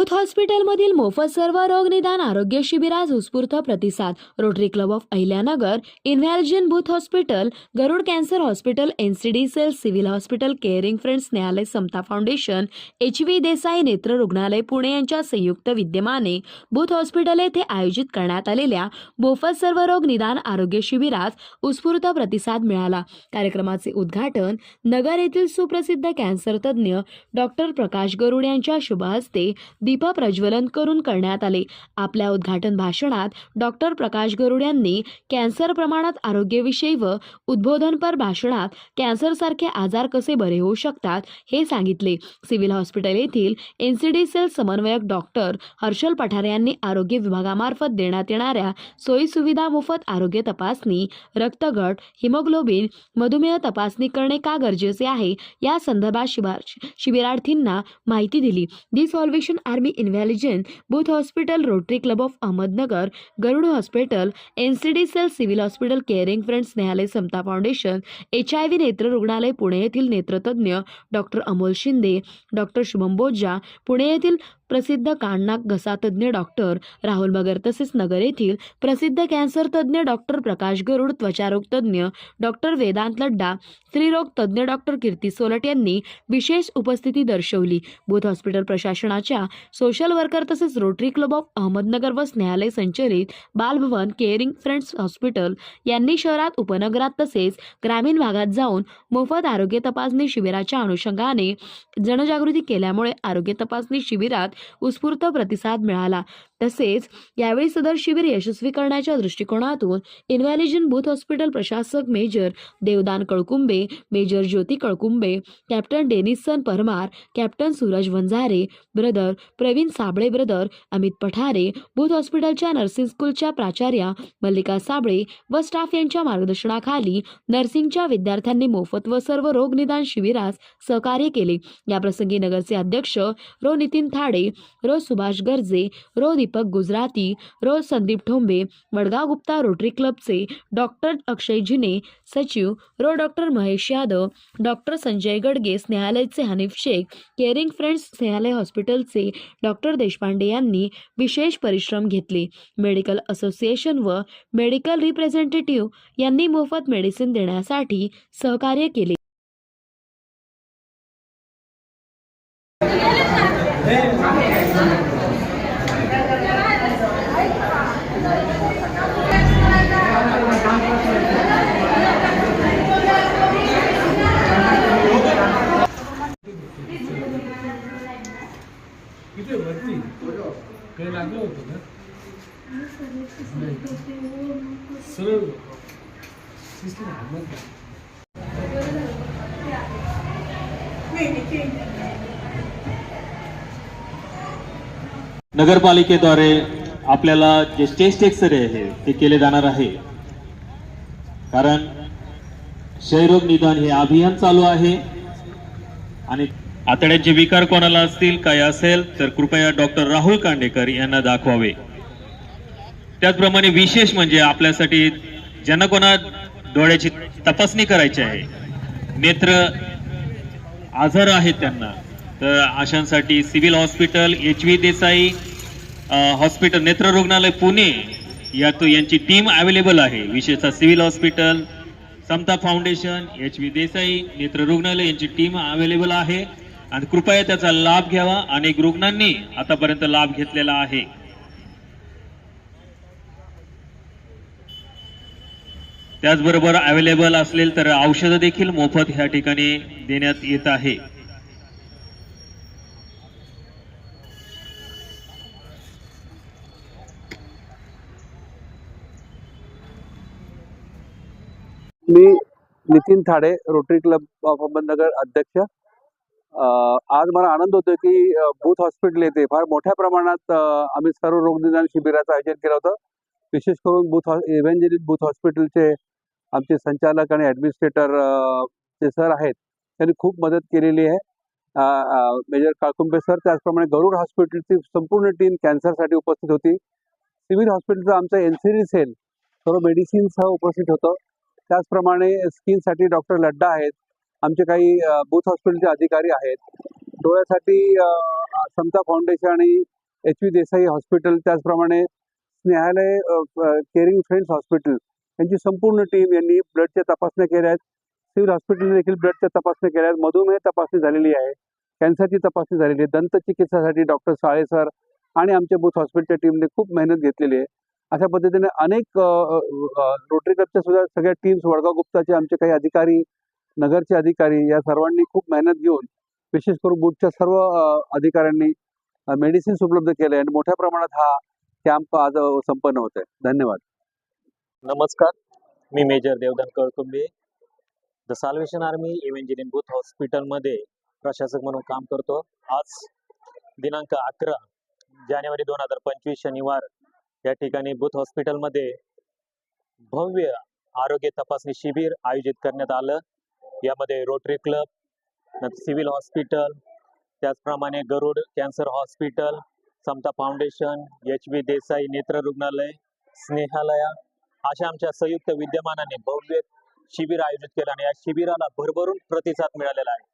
भूत हॉस्पिटलमधील मोफत सर्व रोग निदान आरोग्य शिबिरास उत्स्फूर्त प्रतिसाद. Rotary club of Ahilyanagar Evangeline Booth hospital Garud cancer hospital NCD cell civil hospital caring friends न्यायालय Samata foundation H V Desai नेत्र रुग्णालय पुणे यांच्या संयुक्त विद्यमाने भूत हॉस्पिटल येथे आयोजित करण्यात आलेल्या मोफत सर्व रोग निदान आरोग्य शिबिरास उत्स्फूर्त प्रतिसाद मिळाला. कार्यक्रमाचे उद्घाटन नगर येथील सुप्रसिद्ध कॅन्सर तज्ज्ञ डॉक्टर प्रकाश गरुड यांच्या शुभ हस्ते दीप प्रज्वलन करून करण्यात आले. आपल्या उद्घाटन भाषणात डॉक्टर प्रकाश गरुड यांनी कॅन्सर प्रमाणात आरोग्यविषयी व उद्बोधनपर भाषणात कॅन्सरसारखे आजार कसे बरे होऊ शकतात हे सांगितले. सिव्हिल हॉस्पिटल येथील एनसीडी सेल समन्वयक डॉक्टर हर्षल पठारे यांनी आरोग्य विभागामार्फत देण्यात येणाऱ्या सोयीसुविधा मोफत आरोग्य तपासणी रक्तगट हिमोग्लोबिन मधुमेह तपासणी करणे का गरजेचे आहे? या संदर्भात शिबार शिबिरार्थींना माहिती दिली. The Salvation Army Evangeline Booth hospital Rotary club of Ahmednagar Garud hospital NCD cell civil hospital caring friends न्यायालय Samata foundation H I V नेत्र रुग्णालय पुणे येथील नेत्रतज्ञ डॉक्टर अमोल शिंदे डॉक्टर शुभम बोजा पुणे येथील प्रसिद्ध काननाक घसातज्ञ डॉक्टर राहुल मगर तसेच नगर येथील प्रसिद्ध कॅन्सर तज्ज्ञ डॉक्टर प्रकाश गरुड त्वचारोग तज्ज्ञ डॉक्टर वेदांत लड्डा स्त्रीरोग तज्ज्ञ डॉक्टर कीर्ती सोलट यांनी विशेष उपस्थिती दर्शवली. बुथ हॉस्पिटल प्रशासनाच्या सोशल वर्कर तसेच रोटरी क्लब ऑफ अहमदनगर व न्यायालय संचलित बालभवन केअरिंग फ्रेंड्स हॉस्पिटल यांनी शहरात उपनगरात तसेच ग्रामीण भागात जाऊन मोफत आरोग्य तपासणी शिबिराच्या अनुषंगाने जनजागृती केल्यामुळे आरोग्य तपासणी शिबिरात उत्स्फूर्त प्रतिसाद मिळाला. तसेच यावेळी सदर शिबिर यशस्वी करण्याच्या दृष्टिकोनातून इन्व्हॅलिजन बूथ हॉस्पिटल प्रशासक major Devdan Kalkumbe major Jyoti Kalkumbe captain Denison Parmar captain Suraj Vanjare brother Pravin Sable brother Amit Pathare Booth हॉस्पिटलच्या नर्सिंग स्कूलच्या प्राचार्या मल्लिका साबळे व स्टाफ यांच्या मार्गदर्शनाखाली नर्सिंगच्या विद्यार्थ्यांनी मोफत व सर्व रोगनिदान शिबिरास सहकार्य केले. याप्रसंगी नगरचे अध्यक्ष रो नितीन थाडे रो सुभाष गर्जे रो दीपक गुजराती रोज संदीप ठोंबे वडगाव गुप्ता रोटरी क्लबचे डॉक्टर अक्षय जिने सचिव रो डॉक्टर महेश यादव डॉक्टर संजय गडगे स्नेहालयचे हनीफ शेख केअरिंग फ्रेंड्स न्यायालय हॉस्पिटलचे डॉक्टर देशपांडे यांनी विशेष परिश्रम घेतले. मेडिकल असोसिएशन व मेडिकल रिप्रेझेंटेटिव्ह यांनी मोफत मेडिसिन देण्यासाठी सहकार्य केले. किती वरती. काही लागलं होतं ना सरळ. सिस्टम? नगरपालिकेद्वारे आपल्याला जे चेस्ट एक्सरे आहे ते केले जाणार आहे. कारण क्षयरोग निदान हे अभियान चालू आहे. आणि आतड्यांचे विकार कोणाला असतील काय असेल तर कृपया डॉक्टर राहुल कांडेकर यांना दाखवावे. त्याचप्रमाणे विशेष म्हणजे आपल्यासाठी ज्यांना कोणा डोळ्याची तपासणी करायची आहे नेत्र आजार आहेत त्यांना तर अशांसाठी civil hospital H V Desai hospital नेत्र रुग्णालय पुणे यात यांची टीम अवेलेबल आहे. विशेषतः civil hospital Samata foundation H V Desai नेत्र रुग्णालय यांची टीम अवेलेबल आहे. आणि कृपया त्याचा लाभ घ्यावा. अनेक रुग्णांनी आतापर्यंत लाभ घेतलेला आहे. त्याचबरोबर अवेलेबल असेल तर औषधं देखील मोफत ह्या ठिकाणी देण्यात येत आहे. मी Nitin Thade rotary club of Ahmednagar अध्यक्ष. आज मला आनंद होतोय की बूथ हॉस्पिटल येथे फार मोठ्या प्रमाणात आम्ही सर्व रोगनिदान शिबिराचं आयोजन केलं होतं. विशेष करून बूथ इव्हेंजेलिक बूथ हॉस्पिटलचे आमचे संचालक आणि ॲडमिनिस्ट्रेटर जे सर आहेत त्यांनी खूप मदत केलेली आहे. मेजर काकुंबे सर त्याचप्रमाणे गरुड हॉस्पिटलची संपूर्ण टीम कॅन्सरसाठी उपस्थित होती. सिव्हिल हॉस्पिटलचं आमचं एन सी डी सेल सर्व मेडिसिनसह उपस्थित होतं. त्याचप्रमाणे स्किनसाठी डॉक्टर लड्डा आहेत. आमचे काही बूथ हॉस्पिटलचे अधिकारी आहेत. डोळ्यासाठी समता फाउंडेशन आणि एच व्ही देसाई हॉस्पिटल त्याचप्रमाणे स्नेहालय केअरिंग फ्रेंड्स हॉस्पिटल यांची संपूर्ण टीम यांनी ब्लडच्या तपासण्या केल्या आहेत. सिव्हिल हॉस्पिटलने देखील ब्लडच्या तपासण्या केल्या आहेत. मधुमेह तपासणी झालेली आहे. कॅन्सरची तपासणी झालेली आहे. दंत चिकित्सासाठी डॉक्टर साळे सर आणि आमच्या बूथ हॉस्पिटलच्या टीमने खूप मेहनत घेतलेली आहे. अशा पद्धतीने अनेक रोटरी क्लबच्या सुद्धा सगळ्या टीम्स वडगाव गुप्ताचे आमचे काही अधिकारी नगरचे अधिकारी या सर्वांनी खूप मेहनत घेऊन विशेष करून बूथच्या सर्व अधिकाऱ्यांनी मेडिसिन्स उपलब्ध केले आणि मोठ्या प्रमाणात हा कॅम्प आज संपन्न होत आहे धन्यवाद. नमस्कार. मी major Devdan Kalkumbe. The salvation army Evangeline booth हॉस्पिटलमध्ये प्रशासक म्हणून काम करतो. आज दिनांक अकरा जानेवारी दोन हजार पंचवीस शनिवार या ठिकाणी बूथ हॉस्पिटलमध्ये भव्य आरोग्य तपासणी शिबिर आयोजित करण्यात आलं. यामध्ये रोटरी क्लब सिव्हिल हॉस्पिटल त्याचप्रमाणे Garud cancer hospital Samata foundation H B Desai नेत्र रुग्णालय स्नेहालया अशा आमच्या संयुक्त विद्यमानाने भव्य शिबिर आयोजित केलं आणि या शिबिराला भरभरून प्रतिसाद मिळालेला आहे.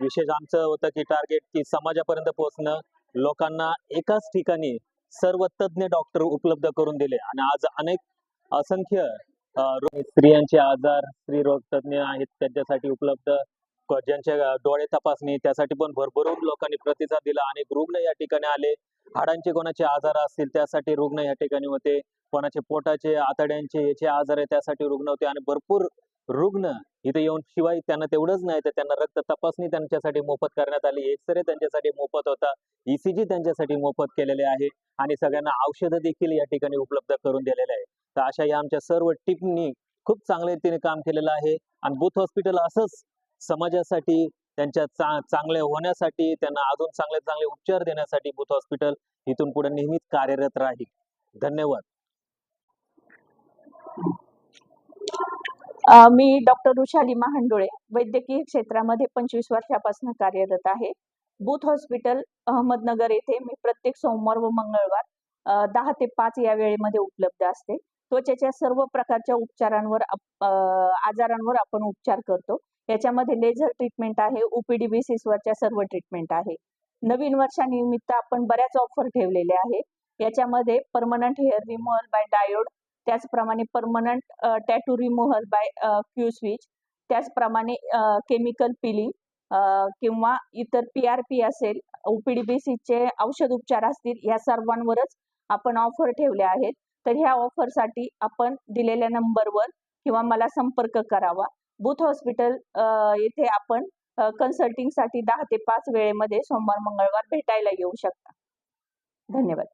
विशेष आमचं होतं की टार्गेट की समाजापर्यंत पोहोचणं लोकांना एकाच ठिकाणी सर्व तज्ज्ञ डॉक्टर उपलब्ध करून दिले. आणि आज अनेक असंख्य स्त्रियांचे आजार स्त्री रोग आहेत त्यांच्यासाठी उपलब्ध ज्यांच्या डोळे तपासणी त्यासाठी पण भरभरून लोकांनी प्रतिसाद दिला अनेक रुग्ण या ठिकाणी आले. हाडांचे कोणाचे आजार असतील त्यासाठी रुग्ण या ठिकाणी होते. कोणाचे पोटाचे आतड्यांचे याचे आजार आहे त्यासाठी रुग्ण होते आणि भरपूर रुग्ण इथे येऊन शिवाय त्यांना तेवढंच नाही तर त्यांना रक्त तपासणी त्यांच्यासाठी मोफत करण्यात आली एक्सरे त्यांच्यासाठी मोफत होता ईसीजी त्यांच्यासाठी मोफत केलेले आहे आणि सगळ्यांना औषधं देखील या ठिकाणी उपलब्ध करून दिलेले आहे. तर अशा या आमच्या सर्व टीमनी खूप चांगल्या रीतीने काम केलेलं आहे आणि बूथ हॉस्पिटल असंच समाजासाठी त्यांच्या चा चांगले होण्यासाठी त्यांना अजून चांगले चांगले उपचार देण्यासाठी बूथ हॉस्पिटल इथून पुढे नेहमीच कार्यरत राहील. धन्यवाद. मी डॉक्टर रुशाली महांडोळे वैद्यकीय क्षेत्रामध्ये पंचवीस वर्षापासून कार्यरत आहे. बूथ हॉस्पिटल अहमदनगर येथे मी प्रत्येक सोमवार व मंगळवार दहा ते पाच या वेळेमध्ये उपलब्ध असते. त्वचेच्या सर्व प्रकारच्या उपचारांवर आजारांवर आपण उपचार करतो. याच्यामध्ये लेझर ट्रीटमेंट आहे ओपीडी बेसिसवरच्या सर्व ट्रीटमेंट आहे. नवीन वर्षानिमित्त आपण बऱ्याच ऑफर ठेवलेले आहे. याच्यामध्ये permanent hair removal by diode त्याचप्रमाणे permanent tattoo removal by Q switch त्याचप्रमाणे केमिकल पिली किंवा इतर पी आर पी असेल ओपीडी बेसिसचे औषध उपचार असतील या सर्वांवरच आपण ऑफर ठेवले आहेत. तर ह्या ऑफरसाठी आपण दिलेल्या नंबरवर किंवा मला संपर्क करावा. बूथ हॉस्पिटल येथे आपण कन्सल्टिंगसाठी दहा ते पाच वेळेमध्ये सोमवार मंगळवार भेटायला येऊ शकता. धन्यवाद.